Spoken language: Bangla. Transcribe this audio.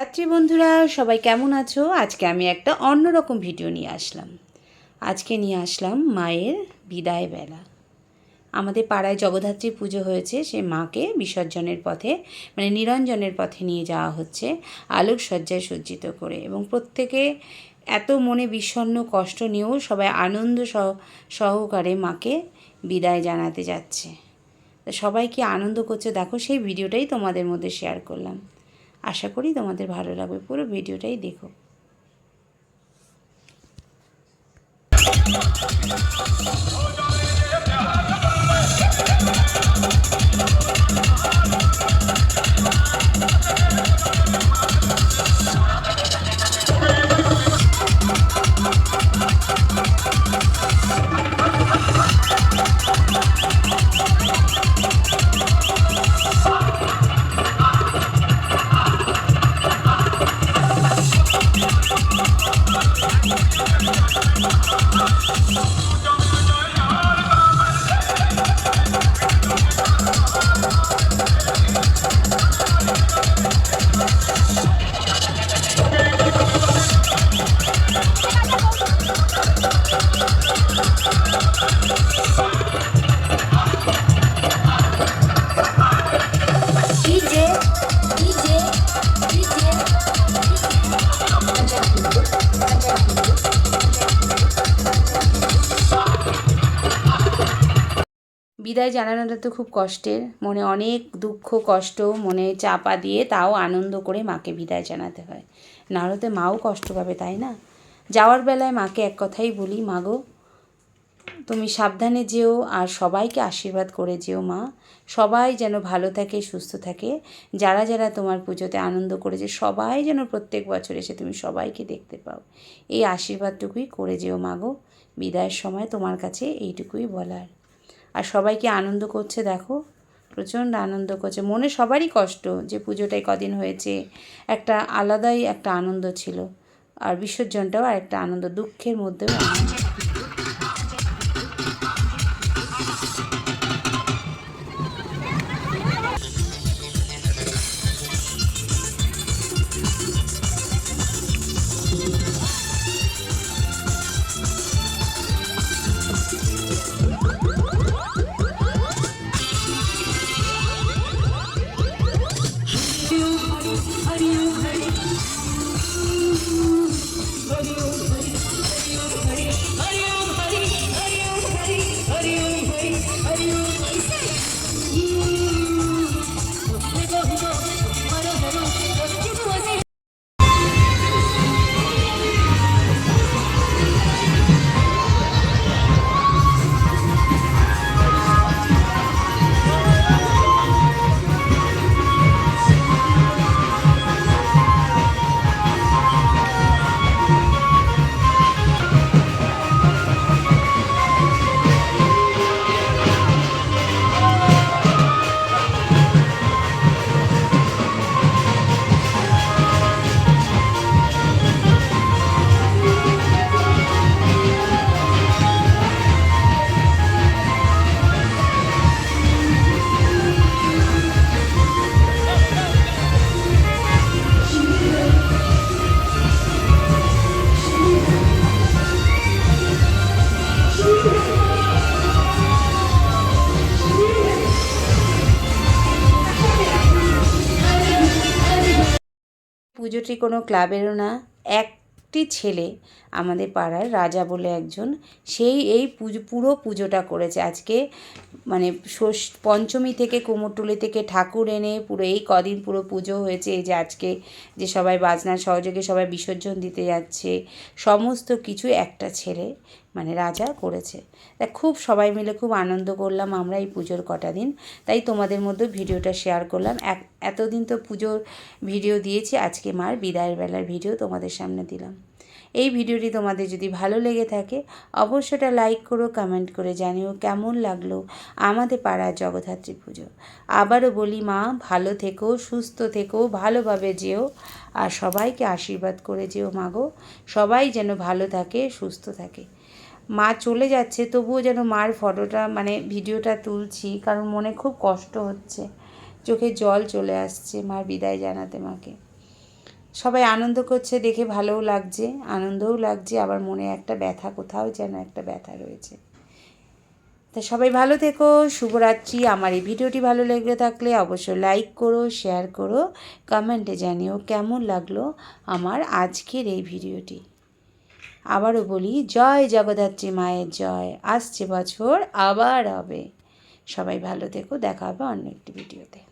রাত্রি বন্ধুরা, সবাই কেমন আছো? আজকে আমি একটা অন্যরকম ভিডিও নিয়ে আসলাম। আজকে নিয়ে আসলাম মায়ের বিদায় বেলা। আমাদের পাড়ায় জগদ্ধাত্রী পুজো হয়েছে, সে মাকে বিসর্জনের পথে মানে নিরঞ্জনের পথে নিয়ে যাওয়া হচ্ছে আলোক সজ্জায় সজ্জিত করে। এবং প্রত্যেকে এত মনে বিষণ্ণ কষ্ট নিয়েও সবাই আনন্দ সহ, সহকারে মাকে বিদায় জানাতে যাচ্ছে। সবাই কি আনন্দ করছে? দেখো, সেই ভিডিওটাই তোমাদের মধ্যে শেয়ার করলাম। আশা করি তোমাদের ভালো লাগবে। পুরো ভিডিওটাই দেখো। DJ, Oh. বিদায় জানানোটা তো খুব কষ্টের। মনে অনেক দুঃখ, কষ্ট, মনে চাপা দিয়ে তাও আনন্দ করে মাকে বিদায় জানাতে হয়। না হলে তো মাও কষ্ট পাবে, তাই না? যাওয়ার বেলায় মাকে এক কথাই বলি মাগো তুমি সাবধানে যেও আর সবাইকে আশীর্বাদ করে যেও মা। সবাই যেন ভালো থাকে, সুস্থ থাকে। যারা যারা তোমার পুজোতে আনন্দ করেছে, সবাই যেন প্রত্যেক বছর এসে তুমি সবাইকে দেখতে পাও। এই আশীর্বাদটুকুই করে যেও মাগো বিদায়ের সময় তোমার কাছে এইটুকুই বলার। আর সবাইকে আনন্দ করছে, দেখো। প্রচণ্ড আনন্দ করছে। মনে সবারই কষ্ট যে পুজোটাই কদিন হয়েছে। একটা আলাদাই একটা আনন্দ ছিল। আর বিসর্জনটাও আর একটা আনন্দ, দুঃখের মধ্যেও How do you hate? Do? পুজোটি কোনো ক্লাবেরও না। একটি ছেলে আমাদের পাড়ার রাজা বলে একজন, সেই এই পুজো, পুরো পুজোটা করেছে। আজকে মানে ষষ্ঠ পঞ্চমী থেকে কুমোরটুলি থেকে ঠাকুর এনে পুরো এই কদিন পুরো পুজো হয়েছে। এই যে আজকে যে সবাই বাজনার সহযোগে সবাই বিসর্জন দিতে যাচ্ছে, সমস্ত কিছু একটা ছেলে মানে রাজা করেছে। তা খুব সবাই মিলে খুব আনন্দ করলাম আমরা এই পুজোর কটা দিন। তাই তোমাদের মধ্যে ভিডিওটা শেয়ার করলাম। এক এতদিন তো পুজোর ভিডিও দিয়েছি, আজকে মার বিদায়ের বেলার ভিডিও তোমাদের সামনে দিলাম। এই ভিডিওটি তোমাদের যদি ভালো লেগে থাকে অবশ্যটা লাইক করো কমেন্ট করে জানিও কেমন লাগল আমাদের পাড়ার জগদ্ধাত্রী পুজো। আবারও বলি মা, ভালো থেকো, সুস্থ থেকো, ভালোভাবে যেও আর সবাইকে আশীর্বাদ করে যেও মাগো সবাই যেন ভালো থাকে, সুস্থ থাকে। মা চলে যাচ্ছে, তবুও যেন মার ফটোটা মানে ভিডিওটা তুলছি কারণ মনে খুব কষ্ট হচ্ছে। চোখে জল চলে আসছে, মার বিদায় জানাতে মাকে। সবাই আনন্দ করছে, দেখে ভালোও লাগছে, আনন্দও লাগছে, আবার মনে একটা ব্যথা কোথাও যেন একটা ব্যথা রয়েছে। তা সবাই ভালো থেকো, শুভরাত্রি। আমার এই ভিডিওটি ভালো লেগে থাকলে অবশ্যই লাইক করো শেয়ার করো কমেন্টে জানিও কেমন লাগল আমার আজকের এই ভিডিওটি। আবারও বলি, জয় জগদ্ধাত্রী মায়ের জয়। আসছে বছর আবার হবে। সবাই ভালো থেকো, দেখা হবে অন্য একটি ভিডিওতে।